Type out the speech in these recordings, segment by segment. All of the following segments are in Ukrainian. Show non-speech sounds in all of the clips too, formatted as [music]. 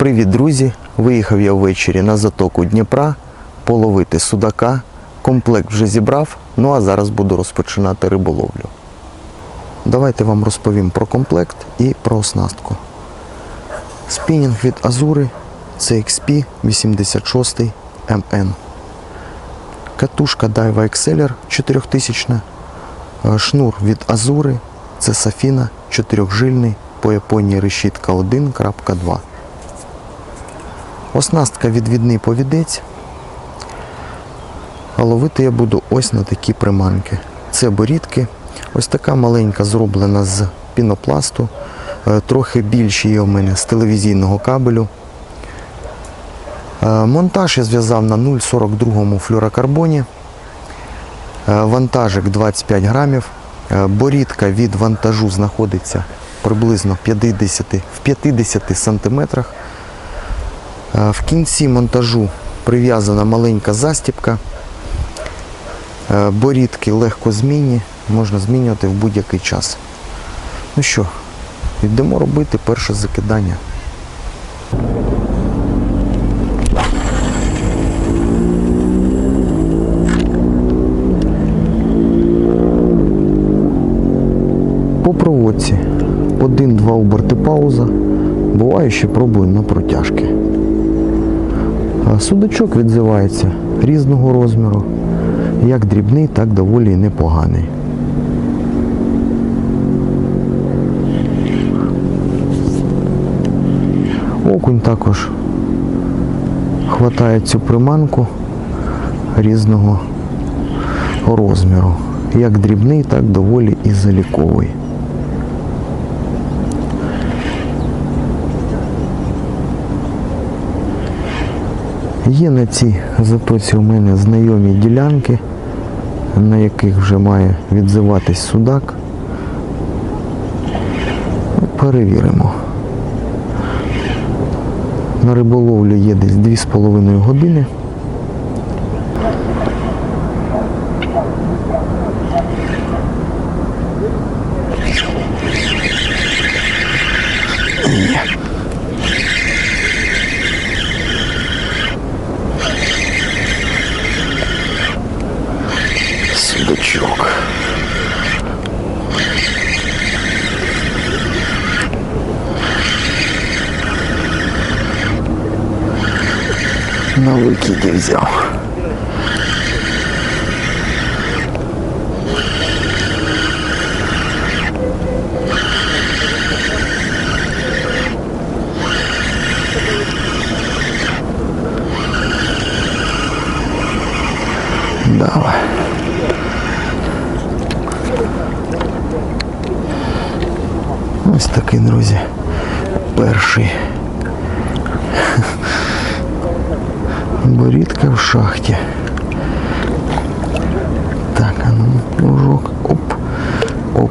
Привіт, друзі! Виїхав я ввечері на затоку Дніпра половити судака. Комплект вже зібрав, ну а зараз буду розпочинати риболовлю. Давайте вам розповім про комплект і про оснастку. Спінінг від Азури CXP 86 MN. Катушка Daiwa Exceller 4000. Е, Шнур від Азури. Це Сафіна 4-жильний по Японії решітка 1.2. Оснастка відвідний повідець. А ловити я буду ось на такі приманки. Це борідки. Ось така маленька зроблена з пінопласту. Е, Трохи більші є у мене з телевізійного кабелю. Е, Монтаж я зв'язав на 0,42 флюрокарбоні. Е, Вантажик 25 грамів. Борідка від вантажу знаходиться приблизно 50, в 50 сантиметрах. Е, В кінці монтажу прив'язана маленька застіпка. Е, Борідки легко змінні, можна змінювати в будь-який час. Ну що, йдемо робити перше закидання. По проводці один-два оберти пауза. Буває, що пробую на протяжки. А Судачок відзивається різного розміру, як дрібний, так доволі і непоганий. Окунь також хватає цю приманку різного розміру. Як дрібний, так доволі і заліковий. Є на цій затоці у мене знайомі ділянки, на яких вже має відзиватись судак. Перевіримо. На риболовлю є десь 2,5 години. На Борідка в шахті. Так, а ну, плужок. Оп. Оп.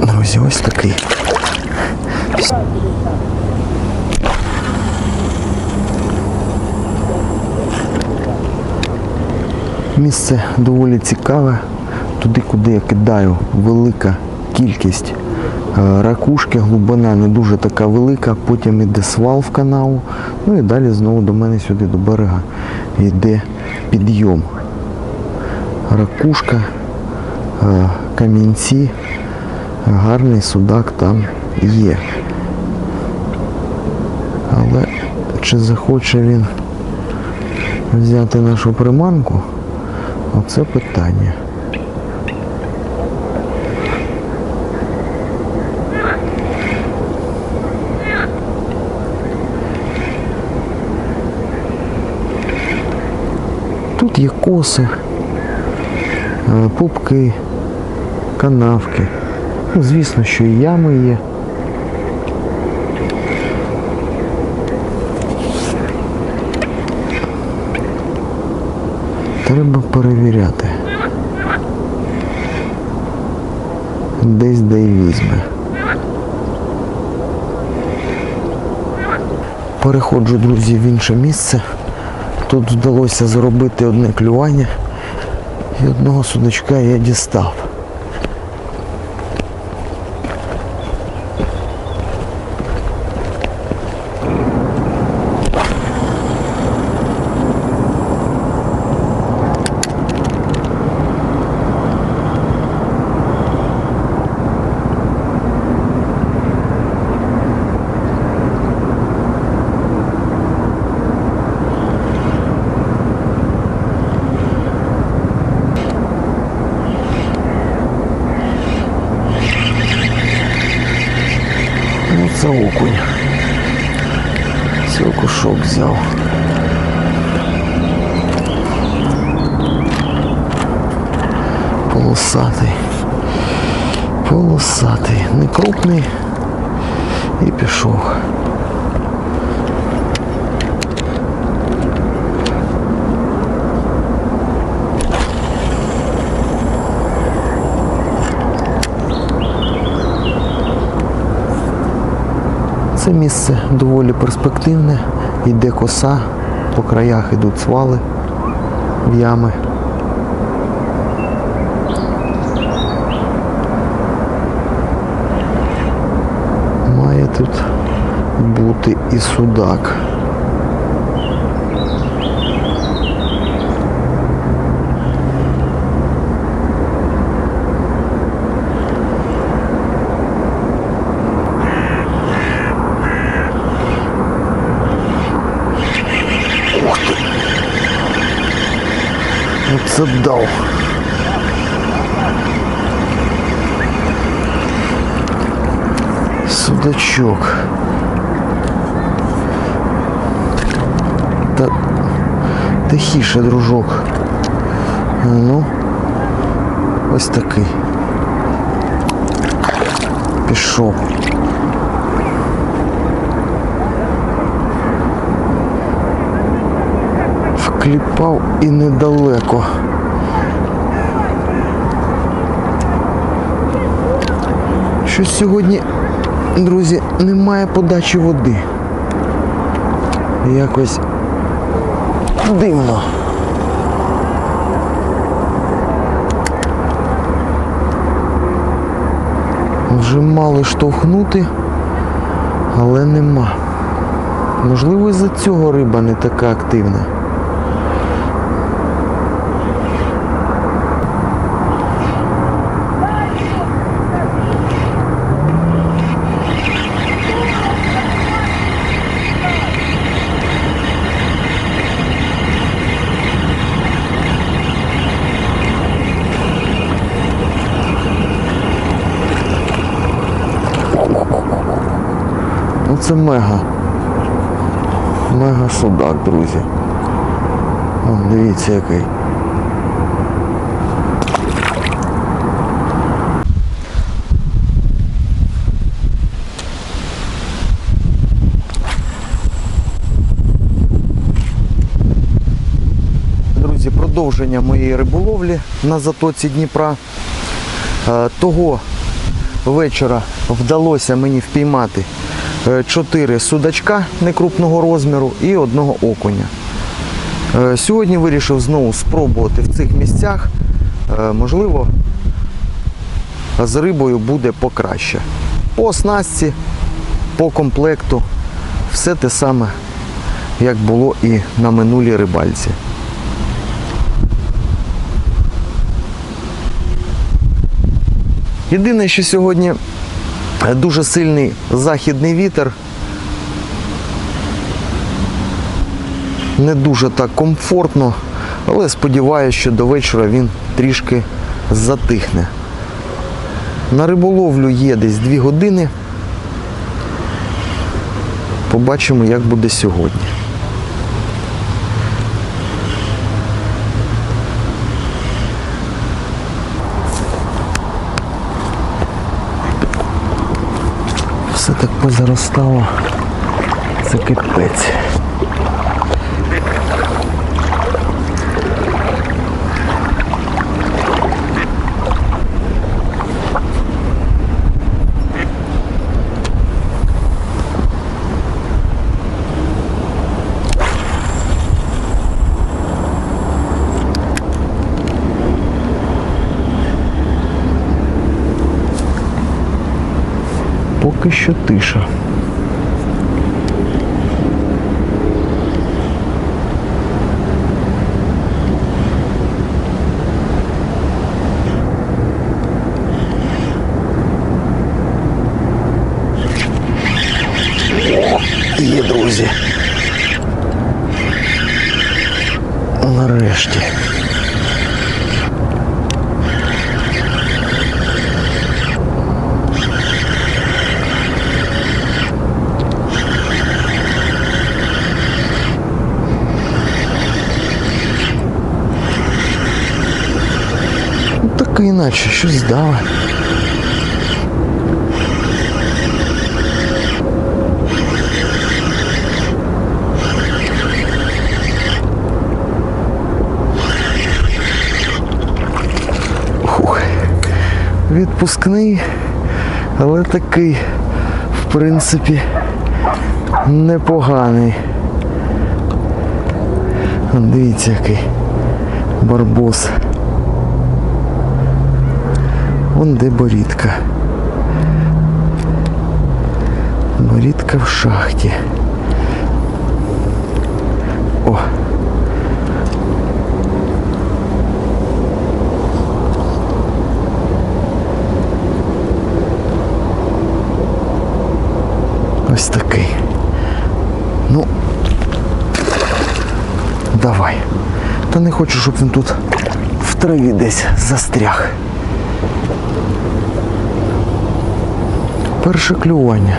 Друзі, ось такий. Місце доволі цікаве. Туди, куди я кидаю, велика кількість ракушки, глибина не дуже така велика, потім йде свал в канаву, ну і далі знову до мене сюди, до берега, йде підйом. Ракушка, е, камінці, гарний судак там є. Але чи захоче він взяти нашу приманку? Оце питання. Тут є коси, е, пупки, канавки. Ну, звісно, що і ями є. Треба перевіряти. Десь де й візьме. Переходжу, друзі, в інше місце. Тут вдалося зробити одне клювання і одного судочка я дістав. Ну це окунь. Це окушок взяв. Полосатий. Полосатий. Не крупний. І пішов. Це місце доволі перспективне, йде коса, по краях йдуть свали в ями. Має тут бути і судак. Оце дав. Судачок. Та тихіше, дружок. Ну, ось такий. Пішов. Вкліпав і недалеко. Щось сьогодні, друзі, немає подачі води. Якось дивно. Вже мали штовхнути, але нема. Можливо, із-за цього риба не така активна. Ну це мега. Мега судак, друзі. О, дивіться який. Продовження моєї риболовлі на затоці Дніпра. Е, Того вечора вдалося мені впіймати е, чотири судачка некрупного розміру і одного окуня. Е, Сьогодні вирішив знову спробувати в цих місцях. Е, Можливо, з рибою буде покраще. По оснастці, по комплекту, все те саме, як було і на минулій рибальці. Єдине, що сьогодні дуже сильний західний вітер. Не дуже так комфортно, але сподіваюся, що до вечора він трішки затихне. На риболовлю є десь 2 години. Побачимо, як буде сьогодні. Все так позаростало. Це кипець. Поки що тиша. Є, друзі. Нарешті. Трохи іначе, щось. Ух. Відпускний, але такий, в принципі, непоганий. Дивіться, який барбос. Вон де борідка. Борідка в шахті. О. Ось такий. Ну, давай. Та не хочу, щоб він тут в траві десь застряг. Перше клювання.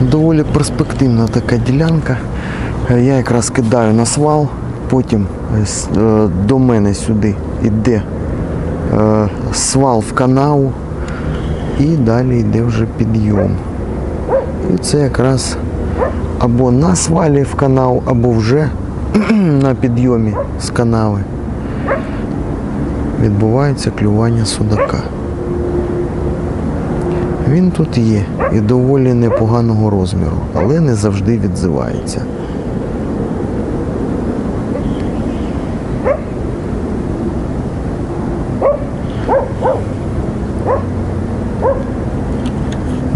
Доволі перспективна така ділянка. Я якраз кидаю на свал, потім е, е, до мене сюди йде е, свал в канаву і далі йде вже підйом. І це якраз або на свалі в канал, або вже [clears throat] на підйомі з канави відбувається клювання судака. Він тут є і доволі непоганого розміру, але не завжди відзивається.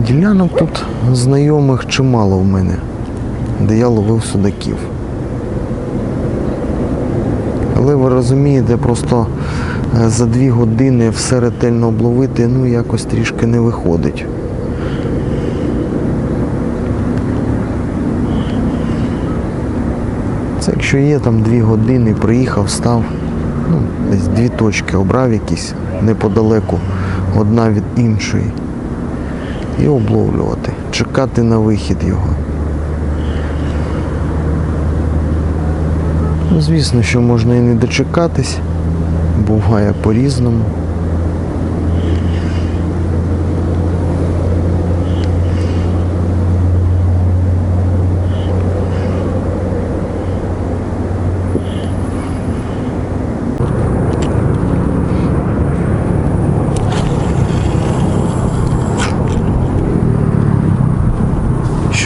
Ділянок тут знайомих чимало в мене, де я ловив судаків. Але ви розумієте, просто е, за дві години все ретельно обловити, ну якось трішки не виходить. Це якщо є там дві години, приїхав, став, ну, десь дві точки обрав якісь неподалеку, одна від іншої і обловлювати, чекати на вихід його. Ну, звісно, що можна і не дочекатись, буває по-різному.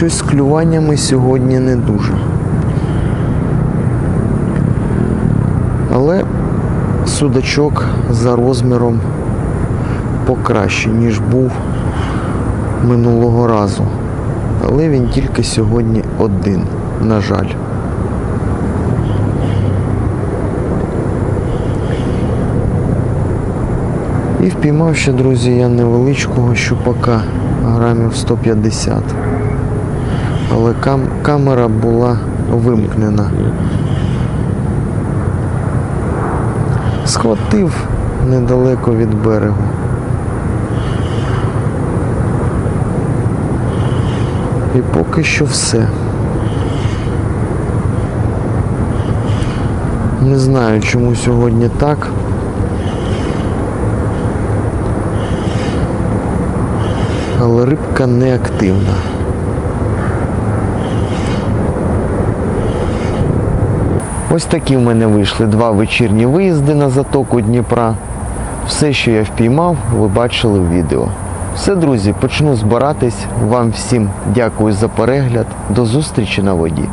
Щось з клюваннями сьогодні не дуже. Але судачок за розміром покраще, ніж був минулого разу. Але він тільки сьогодні один, на жаль. І впіймав ще, друзі, я невеличкого щупака грамів 150. Але кам- камера була вимкнена. Схватив недалеко від берегу. І поки що все. Не знаю, чому сьогодні так. Але рибка не активна. Ось такі в мене вийшли два вечірні виїзди на затоку Дніпра. Все, що я впіймав, ви бачили в відео. Все, друзі, почну збиратись. Вам всім дякую за перегляд. До зустрічі на воді.